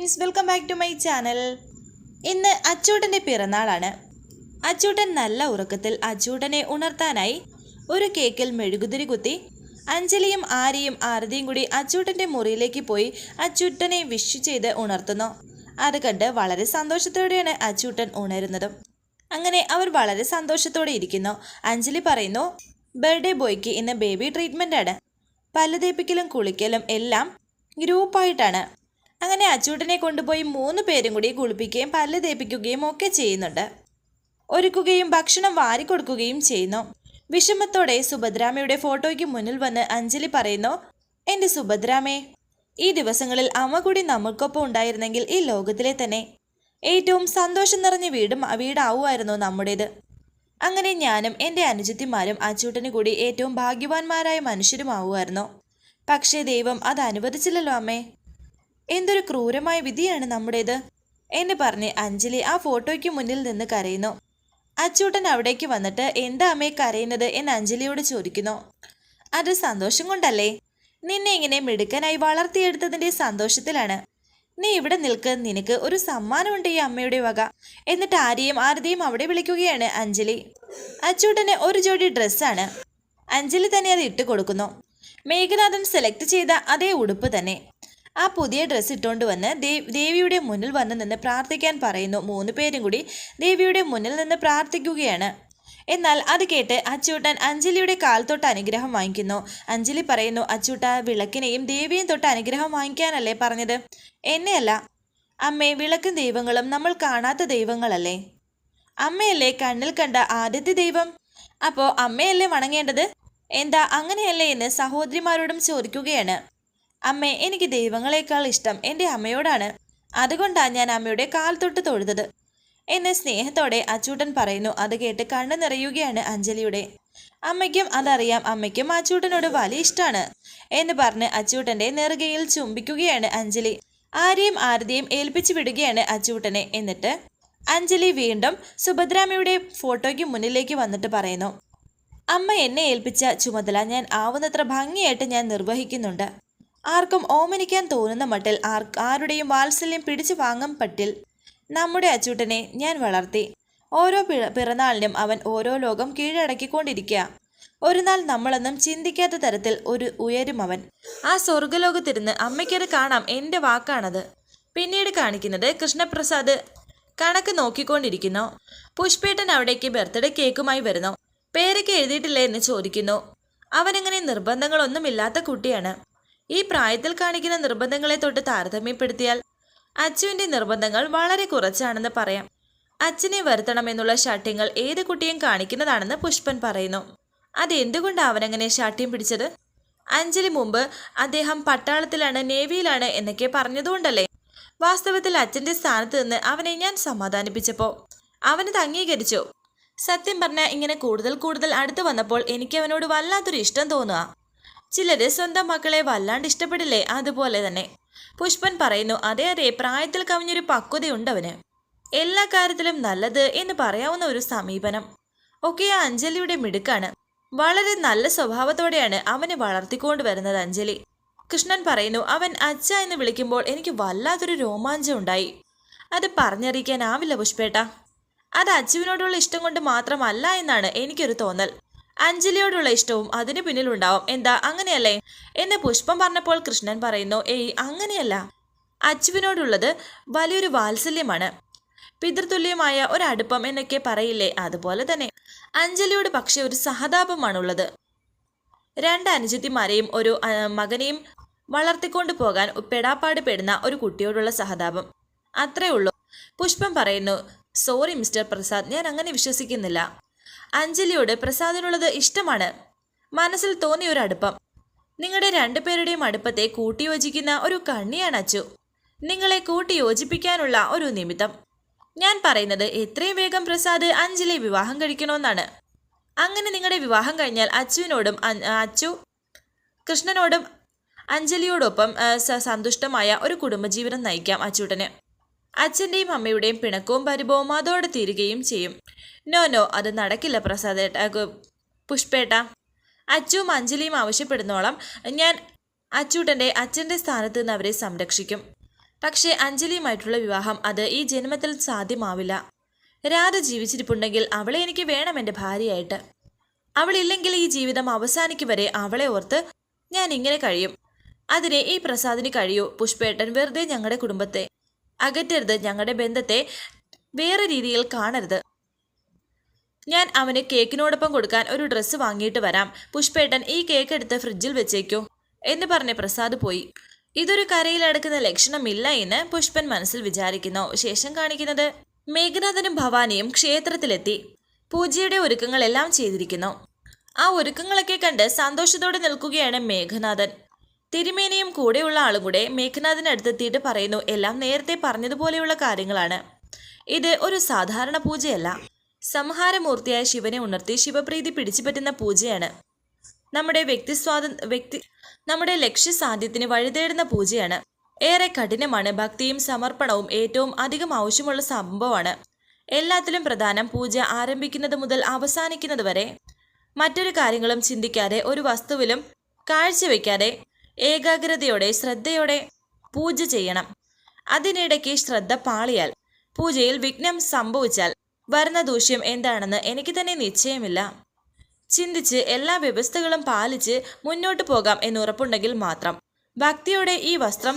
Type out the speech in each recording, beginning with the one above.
Friends welcome back to my channel ഇന്ന് അച്ചൂട്ടന്റെ പിറന്നാളാണ്. അച്ചൂട്ടൻ നല്ല ഉറക്കത്തിൽ അച്ചൂട്ടനെ ഉണർത്താനായി ഒരു കേക്കിൽ മെഴുകുതിരി കുത്തി അഞ്ജലിയും ആര്യയും ആരതിയും കൂടി അച്ചൂട്ടന്റെ മുറിയിലേക്ക് പോയി അച്ചൂട്ടനെ വിഷ് ചെയ്ത് ഉണർത്തുന്നു. അത് കണ്ട് വളരെ സന്തോഷത്തോടെയാണ് അച്ചൂട്ടൻ ഉണരുന്നതും. അങ്ങനെ അവർ വളരെ സന്തോഷത്തോടെ ഇരിക്കുന്നു. അഞ്ജലി പറയുന്നു ബർത്ത്ഡേ ബോയ്ക്ക് ഇന്ന് ബേബി ട്രീറ്റ്മെന്റ് ആണ്. പല്ലുതേപ്പിക്കലും കുളിക്കലും എല്ലാം ഗ്രൂപ്പായിട്ടാണ് അങ്ങനെ അച്ചൂട്ടനെ കൊണ്ടുപോയി മൂന്ന് പേരും കൂടി കുളിപ്പിക്കുകയും പല്ല് തേപ്പിക്കുകയും ഒക്കെ ചെയ്യുന്നുണ്ട്. ഒരുക്കുകയും ഭക്ഷണം വാരിക്കൊടുക്കുകയും ചെയ്യുന്നു. വിഷമത്തോടെ സുഭദ്രാമയുടെ ഫോട്ടോയ്ക്ക് മുന്നിൽ വന്ന് അഞ്ജലി പറയുന്നു എന്റെ സുഭദ്രാമേ ഈ ദിവസങ്ങളിൽ അമ്മ കൂടി നമ്മൾക്കൊപ്പം ഉണ്ടായിരുന്നെങ്കിൽ ഈ ലോകത്തിലെ തന്നെ ഏറ്റവും സന്തോഷം നിറഞ്ഞ വീടും വീടാവുമായിരുന്നു നമ്മുടേത്. അങ്ങനെ ഞാനും എന്റെ അനുജത്തിമാരും അച്ചൂട്ടന് കൂടി ഏറ്റവും ഭാഗ്യവാന്മാരായ മനുഷ്യരുമാവുമായിരുന്നു. പക്ഷേ ദൈവം അത് അനുവദിച്ചില്ലല്ലോ അമ്മേ. എന്തൊരു ക്രൂരമായ വിധിയാണ് നമ്മുടേത്? എന്ന് പറഞ്ഞ് അഞ്ജലി ആ ഫോട്ടോയ്ക്ക് മുന്നിൽ നിന്ന് കരയുന്നു. അച്ചൂട്ടൻ അവിടേക്ക് വന്നിട്ട് എന്താ അമ്മയെ കരയുന്നത് എന്ന് അഞ്ജലിയോട് ചോദിക്കുന്നു. അത് സന്തോഷം കൊണ്ടല്ലേ? നിന്നെ ഇങ്ങനെ മിടുക്കനായി വളർത്തിയെടുത്തതിന്റെ സന്തോഷത്തിലാണ്. നീ ഇവിടെ നിൽക്ക്. നിനക്ക് ഒരു സമ്മാനമുണ്ട് ഈ അമ്മയുടെ വക. എന്നിട്ട് ആരെയും ആരതിയും അവിടെ വിളിക്കുകയാണ് അഞ്ജലി. അച്ചൂട്ടന് ഒരു ജോഡി ഡ്രസ്സാണ്. അഞ്ജലി തന്നെ അത് ഇട്ട് കൊടുക്കുന്നു മേഘനാഥൻ സെലക്ട് ചെയ്ത അതേ ഉടുപ്പ് തന്നെ. ആ പുതിയ ഡ്രസ്സ് ഇട്ടുകൊണ്ട് വന്ന് ദേവിയുടെ മുന്നിൽ വന്ന് നിന്ന് പ്രാർത്ഥിക്കാൻ പറയുന്നു. മൂന്ന് പേരും കൂടി ദേവിയുടെ മുന്നിൽ നിന്ന് പ്രാർത്ഥിക്കുകയാണ്. എന്നാൽ അത് കേട്ട് അച്ചൂട്ടൻ അഞ്ജലിയുടെ കാൽ തൊട്ട് അനുഗ്രഹം വാങ്ങിക്കുന്നു. അഞ്ജലി പറയുന്നു അച്ചൂട്ട വിളക്കിനെയും ദേവിയും തൊട്ട് അനുഗ്രഹം വാങ്ങിക്കാനല്ലേ പറഞ്ഞത്? എന്നെയല്ല. അമ്മേ വിളക്കും ദൈവങ്ങളും നമ്മൾ കാണാത്ത ദൈവങ്ങളല്ലേ? അമ്മയല്ലേ കണ്ണിൽ കണ്ട ആദ്യത്തെ ദൈവം? അപ്പോൾ അമ്മയല്ലേ വണങ്ങേണ്ടത്? എന്താ അങ്ങനെയല്ലേ എന്ന് സഹോദരിമാരോടും ചോദിക്കുകയാണ്. അമ്മേ എനിക്ക് ദൈവങ്ങളെക്കാൾ ഇഷ്ടം എന്റെ അമ്മയോടാണ്. അതുകൊണ്ടാണ് ഞാൻ അമ്മയുടെ കാൽ തൊട്ട് തൊഴുതത്. എന്ന് സ്നേഹത്തോടെ അച്ചൂട്ടൻ പറയുന്നു. അത് കേട്ട് കണ്ണു നിറയുകയാണ് അഞ്ജലിയുടെ. അമ്മയ്ക്കും അതറിയാം അമ്മയ്ക്കും അച്ചൂട്ടനോട് വലിയ ഇഷ്ടമാണ് എന്ന് പറഞ്ഞ് അച്ചൂട്ടന്റെ നെറുകയിൽ ചുംബിക്കുകയാണ് അഞ്ജലി. ആരെയും ആരതിയും ഏൽപ്പിച്ചു വിടുകയാണ് അച്ചൂട്ടനെ. എന്നിട്ട് അഞ്ജലി വീണ്ടും സുഭദ്രാമയുടെ ഫോട്ടോയ്ക്ക് മുന്നിലേക്ക് വന്നിട്ട് പറയുന്നു അമ്മ എന്നെ ഏൽപ്പിച്ച ചുമതല ഞാൻ ആവുന്നത്ര ഭംഗിയായിട്ട് ഞാൻ നിർവഹിക്കുന്നുണ്ട്. ആർക്കും ഓമനിക്കാൻ തോന്നുന്ന മട്ടിൽ ആർ ആരുടെയും വാത്സല്യം പിടിച്ചു വാങ്ങും പട്ടിൽ നമ്മുടെ അച്ചൂട്ടനെ ഞാൻ വളർത്തി. ഓരോ പിറ പിറന്നാളിനും അവൻ ഓരോ ലോകം കീഴടക്കിക്കൊണ്ടിരിക്കുക. ഒരു നാൾ നമ്മളൊന്നും ചിന്തിക്കാത്ത തരത്തിൽ ഒരു ഉയരും അവൻ. ആ സ്വർഗലോകത്തിരുന്ന് അമ്മയ്ക്കത് കാണാം എന്റെ വാക്കാണത്. പിന്നീട് കാണിക്കുന്നത് കൃഷ്ണപ്രസാദ് കണക്ക് നോക്കിക്കൊണ്ടിരിക്കുന്നു. പുഷ്പേട്ടൻ അവിടേക്ക് ബർത്ത്ഡേ കേക്കുമായി വരുന്നു. പേരൊക്കെ എഴുതിയിട്ടില്ലേ എന്ന് ചോദിക്കുന്നു. അവനങ്ങനെ നിർബന്ധങ്ങളൊന്നുമില്ലാത്ത കുട്ടിയാണ്. ഈ പ്രായത്തിൽ കാണിക്കുന്ന നിർബന്ധങ്ങളെ തൊട്ട് താരതമ്യപ്പെടുത്തിയാൽ അച്ചുവിന്റെ നിർബന്ധങ്ങൾ വളരെ കുറച്ചാണെന്ന് പറയാം. അച്ഛനെ വരുത്തണമെന്നുള്ള ഷാട്ട്യങ്ങൾ ഏത് കുട്ടിയും കാണിക്കുന്നതാണെന്ന് പുഷ്പൻ പറയുന്നു. അതെന്തുകൊണ്ട് അവനങ്ങനെ ഷാട്ട്യം പിടിച്ചത്? അഞ്ജലി മുമ്പ് അദ്ദേഹം പട്ടാളത്തിലാണ് നേവിയിലാണ് എന്നൊക്കെ പറഞ്ഞതുകൊണ്ടല്ലേ? വാസ്തവത്തിൽ അച്ഛന്റെ സ്ഥാനത്ത് നിന്ന് അവനെ ഞാൻ സമാധാനിപ്പിച്ചപ്പോൾ അവനത് അംഗീകരിച്ചു. സത്യം പറഞ്ഞാൽ ഇങ്ങനെ കൂടുതൽ കൂടുതൽ അടുത്ത് വന്നപ്പോൾ എനിക്ക് അവനോട് വല്ലാത്തൊരു ഇഷ്ടം തോന്നുക. ചിലര് സ്വന്തം മക്കളെ വല്ലാണ്ട് ഇഷ്ടപ്പെടില്ലേ? അതുപോലെ തന്നെ. പുഷ്പൻ പറയുന്നു അതെ അതെ പ്രായത്തിൽ കവിഞ്ഞൊരു പക്വതയുണ്ട് അവന്. എല്ലാ കാര്യത്തിലും നല്ലത് എന്ന് പറയാവുന്ന ഒരു സമീപനം. ഒക്കെ അഞ്ജലിയുടെ മിടുക്കാണ്. വളരെ നല്ല സ്വഭാവത്തോടെയാണ് അവനെ വളർത്തിക്കൊണ്ട് വരുന്നത് അഞ്ജലി. കൃഷ്ണൻ പറയുന്നു അവൻ അച്ഛ എന്ന് വിളിക്കുമ്പോൾ എനിക്ക് വല്ലാത്തൊരു രോമാഞ്ചം ഉണ്ടായി. അത് പറഞ്ഞറിയിക്കാനാവില്ല പുഷ്പേട്ട. അത് അച്ചുവിനോടുള്ള ഇഷ്ടം കൊണ്ട് മാത്രമല്ല എന്നാണ് എനിക്കൊരു തോന്നൽ. അഞ്ജലിയോടുള്ള ഇഷ്ടവും അതിന് പിന്നിലുണ്ടാവും. എന്താ? അങ്ങനെയല്ലേ? എന്ന് പുഷ്പം പറഞ്ഞപ്പോൾ കൃഷ്ണൻ പറയുന്നു ഏയ് അങ്ങനെയല്ല. അച്ചുവിനോടുള്ളത് വലിയൊരു വാത്സല്യമാണ്. പിതൃതുല്യമായ ഒരു അടുപ്പം എന്നൊക്കെ പറയില്ലേ? അതുപോലെ തന്നെ അഞ്ജലിയോട് പക്ഷെ ഒരു സഹതാപമാണുള്ളത്. രണ്ട് അനുജത്തിമാരെയും ഒരു മകനെയും വളർത്തിക്കൊണ്ടു പോകാൻ പെടാപ്പാട് പെടുന്ന ഒരു കുട്ടിയോടുള്ള സഹതാപം. അത്രേ ഉള്ളൂ. പുഷ്പം പറയുന്നു സോറി മിസ്റ്റർ പ്രസാദ് ഞാൻ അങ്ങനെ വിശ്വസിക്കുന്നില്ല. അഞ്ജലിയോട് പ്രസാദിനുള്ളത് ഇഷ്ടമാണ്. മനസ്സിൽ തോന്നിയ ഒരു അടുപ്പം. നിങ്ങളുടെ രണ്ടുപേരുടെയും അടുപ്പത്തെ കൂട്ടിയോജിക്കുന്ന ഒരു കണ്ണിയാണ് അച്ചു. നിങ്ങളെ കൂട്ടിയോജിപ്പിക്കാനുള്ള ഒരു നിമിത്തം. ഞാൻ പറയുന്നത് എത്രയും വേഗം പ്രസാദ് അഞ്ജലി വിവാഹം കഴിക്കണമെന്നാണ്. അങ്ങനെ നിങ്ങളുടെ വിവാഹം കഴിഞ്ഞാൽ അച്ചുവിനോടും അച്ചു കൃഷ്ണനോടും അഞ്ജലിയോടൊപ്പം സന്തുഷ്ടമായ ഒരു കുടുംബജീവിതം നയിക്കാം അച്ചൂട്ടന്. അച്ഛന്റെയും അമ്മയുടെയും പിണക്കവും പരിഭവവും അതോടെ തീരുകയും ചെയ്യും. നോ നോ അത് നടക്കില്ല പ്രസാദ് ഏട്ടാ, ഗു- പുഷ്പേട്ട. അച്ചുവും അഞ്ജലിയും ആവശ്യപ്പെടുന്നോളം ഞാൻ അച്ചൂട്ടന്റെ അച്ഛന്റെ സ്ഥാനത്ത് നിന്ന് അവരെ സംരക്ഷിക്കും. പക്ഷേ അഞ്ജലിയുമായിട്ടുള്ള വിവാഹം അത് ഈ ജന്മത്തിൽ സാധ്യമാവില്ല. രാധ ജീവിച്ചിരിപ്പുണ്ടെങ്കിൽ അവളെ എനിക്ക് വേണം എന്റെ ഭാര്യയായിട്ട്. അവളില്ലെങ്കിൽ ഈ ജീവിതം അവസാനിക്കും വരെ അവളെ ഓർത്ത് ഞാൻ ഇങ്ങനെ കഴിയും. അതിനെ ഈ പ്രസാദിന് കഴിയൂ പുഷ്പേട്ടൻ വെറുതെ ഞങ്ങളുടെ കുടുംബത്തെ. അകറ്റരുത് ഞങ്ങളുടെ ബന്ധത്തെ വേറെ രീതിയിൽ കാണരുത്. ഞാൻ അവന് കേക്കിനോടൊപ്പം കൊടുക്കാൻ ഒരു ഡ്രസ്സ് വാങ്ങിയിട്ട് വരാം. പുഷ്പേട്ടൻ ഈ കേക്ക് എടുത്ത് ഫ്രിഡ്ജിൽ വെച്ചേക്കോ എന്ന് പറഞ്ഞ് പ്രസാദ് പോയി. ഇതൊരു കരയിലടക്കുന്ന ലക്ഷണമില്ല എന്ന് പുഷ്പൻ മനസ്സിൽ വിചാരിക്കുന്നു. ശേഷം കാണിക്കുന്നത് മേഘനാഥനും ഭവാനിയും ക്ഷേത്രത്തിലെത്തി. പൂജയുടെ ഒരുക്കങ്ങളെല്ലാം ചെയ്തിരിക്കുന്നു. ആ ഒരുക്കങ്ങളൊക്കെ കണ്ട് സന്തോഷത്തോടെ നിൽക്കുകയാണ് മേഘനാഥൻ. തിരുമേനിയും കൂടെയുള്ള ആളും കൂടെ മേഘനാഥിനടുത്തെത്തിയിട്ട് പറയുന്നു എല്ലാം നേരത്തെ പറഞ്ഞതുപോലെയുള്ള കാര്യങ്ങളാണ്. ഇത് ഒരു സാധാരണ പൂജയല്ല. സംഹാരമൂർത്തിയായ ശിവനെ ഉണർത്തി ശിവപ്രീതി പിടിച്ചു പറ്റുന്ന പൂജയാണ്. നമ്മുടെ വ്യക്തിസ്വാത വ്യക്തി നമ്മുടെ ലക്ഷ്യസാധ്യത്തിന് വഴിതേടുന്ന പൂജയാണ്. ഏറെ കഠിനമാണ് ഭക്തിയും സമർപ്പണവും ഏറ്റവും അധികം ആവശ്യമുള്ള സംഭവമാണ്. എല്ലാത്തിലും പ്രധാനം പൂജ ആരംഭിക്കുന്നത് മുതൽ അവസാനിക്കുന്നത് വരെ. മറ്റൊരു കാര്യങ്ങളും ചിന്തിക്കാതെ ഒരു വസ്തുവിലും കാഴ്ചവെക്കാതെ ഏകാഗ്രതയോടെ ശ്രദ്ധയോടെ പൂജ ചെയ്യണം. അതിനിടയ്ക്ക് ശ്രദ്ധ പാളിയാൽ പൂജയിൽ വിഘ്നം സംഭവിച്ചാൽ വരുന്ന ദൂഷ്യം എന്താണെന്ന് എനിക്ക് തന്നെ നിശ്ചയമില്ല. ചിന്തിച്ച് എല്ലാ വ്യവസ്ഥകളും പാലിച്ച് മുന്നോട്ട് പോകാം എന്നുറപ്പുണ്ടെങ്കിൽ മാത്രം. ഭക്തിയോടെ ഈ വസ്ത്രം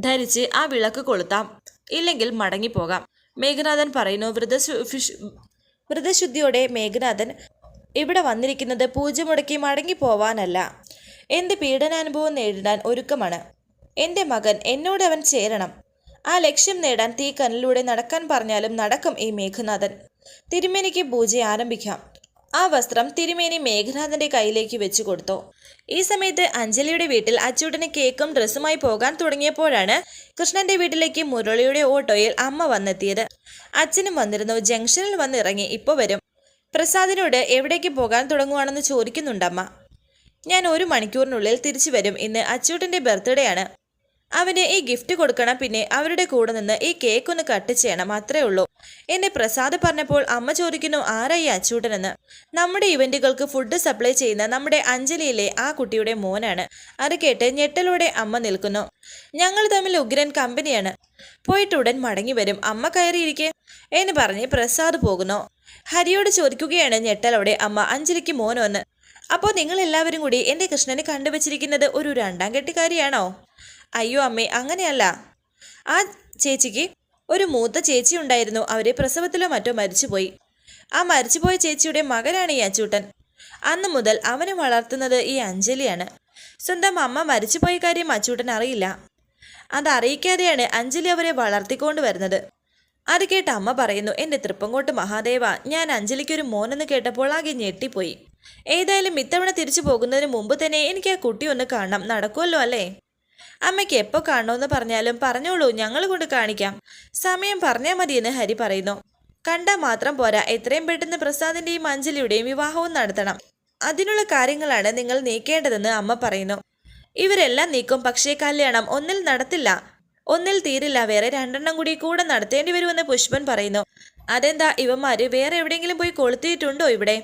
ധരിച്ച് ആ വിളക്ക് കൊളുത്താം. ഇല്ലെങ്കിൽ മടങ്ങിപ്പോകാം. മേഘനാഥൻ പറയുന്നു വ്രതശു വ്രതശുദ്ധിയോടെ മേഘനാഥൻ ഇവിടെ വന്നിരിക്കുന്നത് പൂജ മുടക്കി മടങ്ങിപ്പോവാനല്ല. എന്റെ പീഡനാനുഭവം നേരിടാൻ ഒരുക്കമാണ്? എന്റെ മകൻ എന്നോട് അവൻ ചേരണം. ആ ലക്ഷ്യം നേടാൻ തീക്കനലിലൂടെ നടക്കാൻ പറഞ്ഞാലും നടക്കും ഈ മേഘനാഥൻ. തിരുമേനിക്ക് പൂജ ആരംഭിക്കാം. ആ വസ്ത്രം തിരുമേനി മേഘനാഥന്റെ കയ്യിലേക്ക് വെച്ചു കൊടുത്തു. ഈ സമയത്ത് അഞ്ജലിയുടെ വീട്ടിൽ അച്ചൂട്ടന് കേക്കും ഡ്രസ്സുമായി പോകാൻ തുടങ്ങിയപ്പോഴാണ് കൃഷ്ണന്റെ വീട്ടിലേക്ക് മുരളിയുടെ ഓട്ടോയിൽ അമ്മ വന്നെത്തിയത്. അച്ഛനും വന്നിരുന്നു. ജംഗ്ഷനിൽ വന്നിറങ്ങി ഇപ്പോൾ വരും. പ്രസാദിനോട് എവിടേക്ക് പോകാൻ തുടങ്ങുവാണെന്ന് ചോദിക്കുന്നുണ്ടമ്മ. ഞാൻ ഒരു മണിക്കൂറിനുള്ളിൽ തിരിച്ചു വരും ഇന്ന് അച്യൂട്ടന്റെ ബർത്ത്ഡേ ആണ് അവന് ഈ ഗിഫ്റ്റ് കൊടുക്കണം പിന്നെ അവരുടെ കൂടെ നിന്ന് ഈ കേക്ക് ഒന്ന് കട്ട് ചെയ്യണം അത്രേ ഉള്ളൂ. എന്നെ പ്രസാദ് പറഞ്ഞപ്പോൾ അമ്മ ചോദിക്കുന്നു ആരാ ഈ അച്ചൂട്ടനെന്ന്? നമ്മുടെ ഇവന്റുകൾക്ക് ഫുഡ് സപ്ലൈ ചെയ്യുന്ന നമ്മുടെ അഞ്ജലിയിലെ ആ കുട്ടിയുടെ മോനാണ്. അത് കേട്ട് ഞെട്ടലോടെ അമ്മ നിൽക്കുന്നു. ഞങ്ങൾ തമ്മിൽ ഉഗ്രൻ കമ്പനിയാണ്. പോയിട്ട് ഉടൻ മടങ്ങി വരും. അമ്മ കയറിയിരിക്കെ. എന്ന് പറഞ്ഞ് പ്രസാദ് പോകുന്നു. ഹരിയോട് ചോദിക്കുകയാണ് ഞെട്ടലോടെ അമ്മ അഞ്ജലിക്ക് മോനോന്ന്. അപ്പോൾ നിങ്ങൾ എല്ലാവരും കൂടി എന്റെ കൃഷ്ണനെ കണ്ടുവച്ചിരിക്കുന്നത് ഒരു രണ്ടാം കെട്ടിക്കാരിയാണോ അയ്യോ അമ്മേ അങ്ങനെയല്ല. ആ ചേച്ചിക്ക് ഒരു മൂത്ത ചേച്ചി ഉണ്ടായിരുന്നു. അവരെ പ്രസവത്തിലോ മറ്റോ മരിച്ചുപോയി. ആ മരിച്ചുപോയ ചേച്ചിയുടെ മകനാണ് ഈ അച്ചൂട്ടൻ. അന്ന് മുതൽ അവനെ വളർത്തുന്നത് ഈ അഞ്ജലിയാണ്. സ്വന്തം അമ്മ മരിച്ചുപോയ കാര്യം അച്ചൂട്ടൻ അറിയില്ല. അത് അറിയിക്കാതെയാണ് അഞ്ജലി അവരെ വളർത്തിക്കൊണ്ട് വരുന്നത്. അത് കേട്ട് അമ്മ പറയുന്നു എന്റെ തൃപ്പങ്കോട്ട് മഹാദേവ ഞാൻ അഞ്ജലിക്കൊരു മോനെന്ന് കേട്ടപ്പോൾ ആകെ ഞെട്ടിപ്പോയി. ഏതായാലും ഇത്തവണ തിരിച്ചു പോകുന്നതിന് മുമ്പ് തന്നെ എനിക്ക് ആ കുട്ടി ഒന്ന് കാണണം. നടക്കുമല്ലോ അല്ലേ? അമ്മയ്ക്ക് എപ്പോൾ കാണണമെന്ന് പറഞ്ഞാലും പറഞ്ഞോളൂ. ഞങ്ങൾ കൊണ്ട് കാണിക്കാം. സമയം പറഞ്ഞാൽ മതിയെന്ന് ഹരി പറയുന്നു. കണ്ടാൽ മാത്രം പോരാ. എത്രയും പെട്ടെന്ന് പ്രസാദിന്റെയും അഞ്ജലിയുടെയും വിവാഹവും നടത്തണം. അതിനുള്ള കാര്യങ്ങളാണ് നിങ്ങൾ നീക്കേണ്ടതെന്ന് അമ്മ പറയുന്നു. ഇവരെല്ലാം നീക്കും. പക്ഷേ കല്യാണം ഒന്നിൽ നടത്തില്ല. ഒന്നിൽ തീരില്ല. വേറെ രണ്ടെണ്ണം കൂടി കൂടെ നടത്തേണ്ടി വരുമെന്ന് പുഷ്പൻ പറയുന്നു. അതെന്താ? ഇവന്മാര് വേറെ എവിടെയെങ്കിലും പോയി കൊളുത്തിയിട്ടുണ്ടോ ഇവിടെ?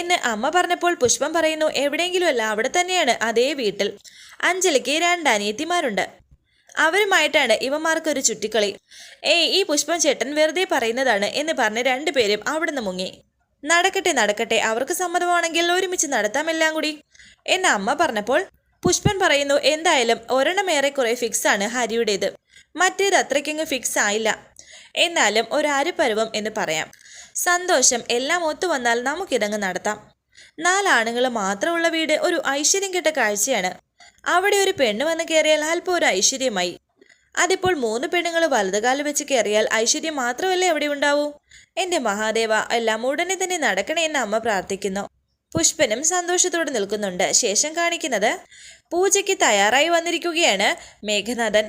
എന്ന് അമ്മ പറഞ്ഞപ്പോൾ പുഷ്പം പറയുന്നു എവിടെയെങ്കിലും അല്ല അവിടെ തന്നെയാണ് അതേ വീട്ടിൽ. അഞ്ജലിക്ക് രണ്ട് അനിയത്തിമാരുണ്ട്. അവരുമായിട്ടാണ് ഇവന്മാർക്കൊരു ചുറ്റിക്കളി. ഏയ് ഈ പുഷ്പം ചേട്ടൻ വെറുതെ പറയുന്നതാണ് എന്ന് പറഞ്ഞ് രണ്ടുപേരും അവിടുന്ന് മുങ്ങി. നടക്കട്ടെ നടക്കട്ടെ അവർക്ക് സമ്മതമാണെങ്കിൽ ഒരുമിച്ച് നടത്താമെല്ലാം കൂടി എന്ന് അമ്മ പറഞ്ഞപ്പോൾ പുഷ്പൻ പറയുന്നു എന്തായാലും ഒരെണ്ണം ഏറെക്കുറെ ഫിക്സ് ആണ് ഹരിയുടേത്. മറ്റേത് അത്രയ്ക്കങ്ങ് ഫിക്സ് ആയില്ല എന്നാലും ഒരാരുപരുവം എന്ന് പറയാം. സന്തോഷം എല്ലാം ഒത്തു വന്നാൽ നമുക്കിതങ്ങ് നടത്താം. നാലാണുങ്ങൾ മാത്രമുള്ള വീട് ഒരു ഐശ്വര്യം കെട്ട കാഴ്ചയാണ്. അവിടെ ഒരു പെണ്ണ് വന്ന് കയറിയാൽ അല്പം ഒരു ഐശ്വര്യമായി. അതിപ്പോൾ മൂന്ന് പെണ്ണുങ്ങൾ വലതുകാൽ വെച്ച് കയറിയാൽ ഐശ്വര്യം മാത്രമല്ലേ അവിടെ ഉണ്ടാവൂ? എന്റെ മഹാദേവ എല്ലാം ഉടനെ തന്നെ നടക്കണേ എന്ന് അമ്മ പ്രാർത്ഥിക്കുന്നു. പുഷ്പനും സന്തോഷത്തോടെ നിൽക്കുന്നുണ്ട്. ശേഷം കാണിക്കുന്നത് പൂജയ്ക്ക് തയ്യാറായി വന്നിരിക്കുകയാണ് മേഘനാഥൻ.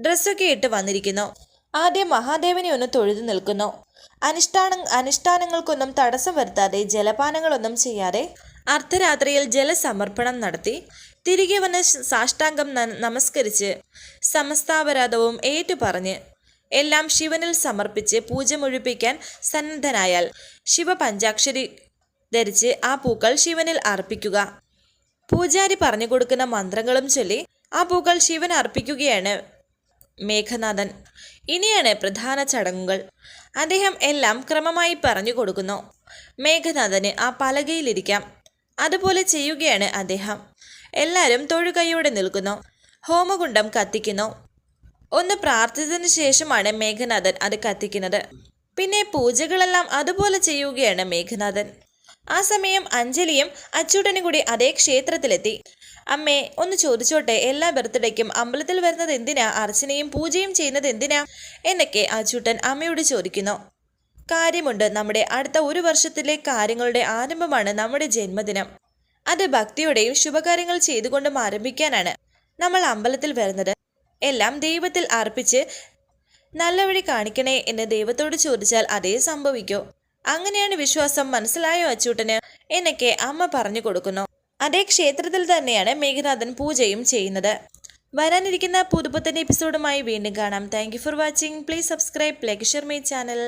ഡ്രസ്സൊക്കെ ഇട്ട് വന്നിരിക്കുന്നു. ആദ്യം മഹാദേവനെ ഒന്ന് തൊഴുതു നിൽക്കുന്നു. അനുഷ്ഠാന അനുഷ്ഠാനങ്ങൾക്കൊന്നും തടസ്സം വരുത്താതെ ജലപാനങ്ങളൊന്നും ചെയ്യാതെ അർദ്ധരാത്രിയിൽ ജലസമർപ്പണം നടത്തി തിരികെ വന്ന് സാഷ്ടാംഗം നമസ്കരിച്ച് സമസ്താപരാധവും ഏറ്റുപറഞ്ഞ് എല്ലാം ശിവനിൽ സമർപ്പിച്ച് പൂജ മുഴിപ്പിക്കാൻ സന്നദ്ധനായാൽ ശിവ പഞ്ചാക്ഷരി ധരിച്ച് ആ പൂക്കൾ ശിവനിൽ അർപ്പിക്കുക. പൂജാരി പറഞ്ഞു കൊടുക്കുന്ന മന്ത്രങ്ങളും ചൊല്ലി ആ പൂക്കൾ ശിവൻ അർപ്പിക്കുകയാണ് മേഘനാഥൻ. ഇനിയാണ് പ്രധാന ചടങ്ങുകൾ. അദ്ദേഹം എല്ലാം ക്രമമായി പറഞ്ഞു കൊടുക്കുന്നു. മേഘനാഥന് ആ പലകയിലിരിക്കാം. അതുപോലെ ചെയ്യുകയാണ് അദ്ദേഹം. എല്ലാവരും തൊഴുകൈയോടെ നിൽക്കുന്നു. ഹോമകുണ്ടം കത്തിക്കുന്നു. ഒന്ന് പ്രാർത്ഥിച്ചതിന് ശേഷമാണ് മേഘനാഥൻ അത് കത്തിക്കുന്നത്. പിന്നെ പൂജകളെല്ലാം അതുപോലെ ചെയ്യുകയാണ് മേഘനാഥൻ. ആ സമയം അഞ്ജലിയും അച്ചൂട്ടനും കൂടി അതേ ക്ഷേത്രത്തിലെത്തി. അമ്മേ ഒന്ന് ചോദിച്ചോട്ടെ എല്ലാ ബർത്ത്ഡേക്കും അമ്പലത്തിൽ വരുന്നത് എന്തിനാ? അർച്ചനയും പൂജയും ചെയ്യുന്നത് എന്തിനാ? എന്നൊക്കെ അച്ചൂട്ടൻ അമ്മയോട് ചോദിക്കുന്നു. കാര്യമുണ്ട്. നമ്മുടെ അടുത്ത ഒരു വർഷത്തിലെ കാര്യങ്ങളുടെ ആരംഭമാണ് നമ്മുടെ ജന്മദിനം. അത് ഭക്തിയോടെയും ശുഭകാര്യങ്ങൾ ചെയ്തുകൊണ്ടും ആരംഭിക്കാനാണ് നമ്മൾ അമ്പലത്തിൽ വരുന്നത്. എല്ലാം ദൈവത്തിൽ അർപ്പിച്ച് നല്ല വഴി കാണിക്കണേ എന്ന് ദൈവത്തോട് ചോദിച്ചാൽ അതേ സംഭവിക്കൂ. അങ്ങനെയാണ് വിശ്വാസം. മനസ്സിലായോ അച്ചൂട്ടന്? എന്നൊക്കെ അമ്മ പറഞ്ഞു കൊടുക്കുന്നു. അതേ ക്ഷേത്രത്തിൽ തന്നെയാണ് മേഘനാഥൻ പൂജയും ചെയ്യുന്നത്. വരാനിരിക്കുന്ന പുതുപ്പത്തിന്റെ എപ്പിസോഡുമായി വീണ്ടും കാണാം. Thank for watching please subscribe like share my channel